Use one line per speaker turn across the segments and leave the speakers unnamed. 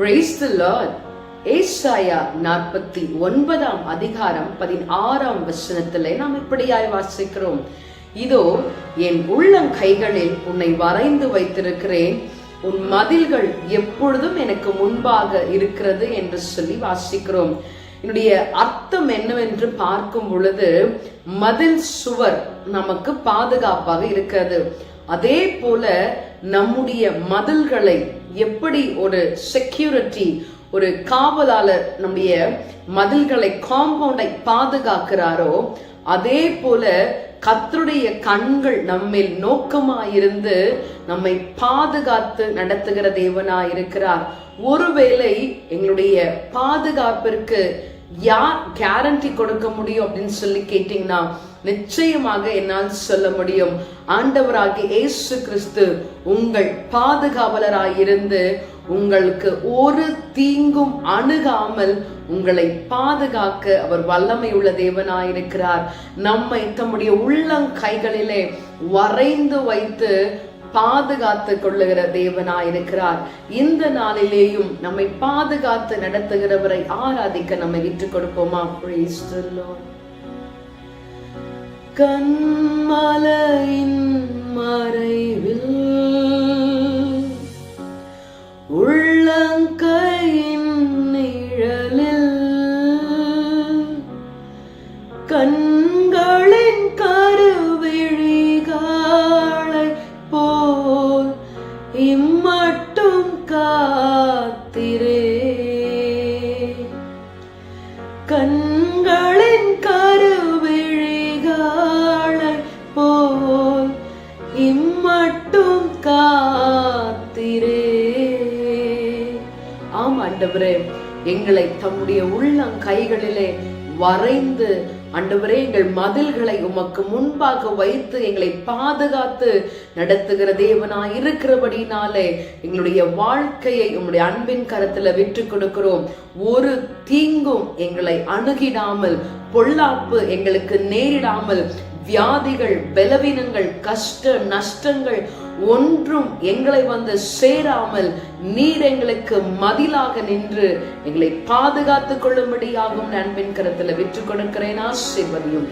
Praise the Lord. ஏசாயா நாற்பத்தி ஒன்பதாம் அதிகாரம் பதினாறாம் வசனத்திலே நாம் இப்படியாய் வாசிக்கிறோம். இதோ என் உள்ளங்கைகளில் உன்னை வரைந்து வைத்திருக்கிறேன். உன் மதில்கள் எப்பொழுதும் எனக்கு முன்பாக இருக்கிறது என்று சொல்லி வாசிக்கிறோம். என்னுடைய அர்த்தம் என்னவென்று பார்க்கும் பொழுது மதில் சுவர் நமக்கு பாதுகாப்பாக இருக்கிறது. அதே போல நம்முடைய மதில்களை எப்படி ஒரு செக்யூரிட்டி ஒரு காவலாளர் நம்முடைய மதில்களை காம்பவுண்டை பாதுகாக்கிறாரோ அதே போல கத்தருடைய கண்கள் நம்மில் நோக்கமாயிருந்து நம்மை பாதுகாத்து நடத்துகிற தேவனாயிருக்கிறார். ஒருவேளை எங்களுடைய பாதுகாப்பிற்கு யார் கேரண்டி கொடுக்க முடியும் அப்படின்னு சொல்லி கேட்டீங்கன்னா நிச்சயமாக என்னால் சொல்ல முடியும். ஆண்டவராகிய ஏசு கிறிஸ்து உங்கள் பாதுகாவலராயிருந்து உங்களுக்கு ஒரு தீங்கும் அணுகாமல் உங்களை பாதுகாக்க அவர் வல்லமை உள்ள தேவனாயிருக்கிறார். நம்மை தம்முடைய உள்ளங்கைகளிலே வரைந்து வைத்து பாதுகாத்து கொள்ளுகிற தேவனாயிருக்கிறார். இந்த நாளிலேயும் நம்மை பாதுகாத்து நடத்துகிறவரை ஆராதிக்க நம்மை விட்டுக் கொடுப்போமா கண்மலையின் மறைவு மட்டும் காத்திரே. கண்களின் கருவிழிகளை போல் இம்மட்டும் காத்திரே. ஆம் ஆண்டவரே எங்களை தம்முடைய உள்ளம் கைகளிலே வரைந்து ஆண்டவரே எங்கள் மதில்களை உமக்கு முன்பாக வைத்து எங்களை பாதுகாத்து நடத்துகிற தேவனா இருக்கிறபடினாலே எங்களுடைய வாழ்க்கையை உம்முடைய அன்பின் கரத்துல விட்டு கொடுக்கிறோம். ஒரு தீங்கும் எங்களை அணுகிடாமல் பொல்லாப்பு எங்களுக்கு நேரிடாமல் வியாதிகள் பலவீனங்கள் கஷ்ட நஷ்டங்கள் ஒன்றும் எங்களை வந்து சேராமல் நீர் எங்களுக்கு மதிலாக நின்று எங்களை பாதுகாத்துக் கொள்ளும்படியாகும் நண்பின் கருத்துல விற்று கொடுக்கிறேன் ஆசிர்வதியும்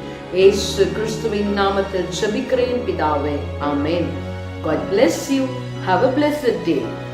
ஏசு கிறிஸ்துவின் நாமத்தில் ஜெபிக்கிறேன் பிதாவே ஆமேன் God bless you. Have a blessed day.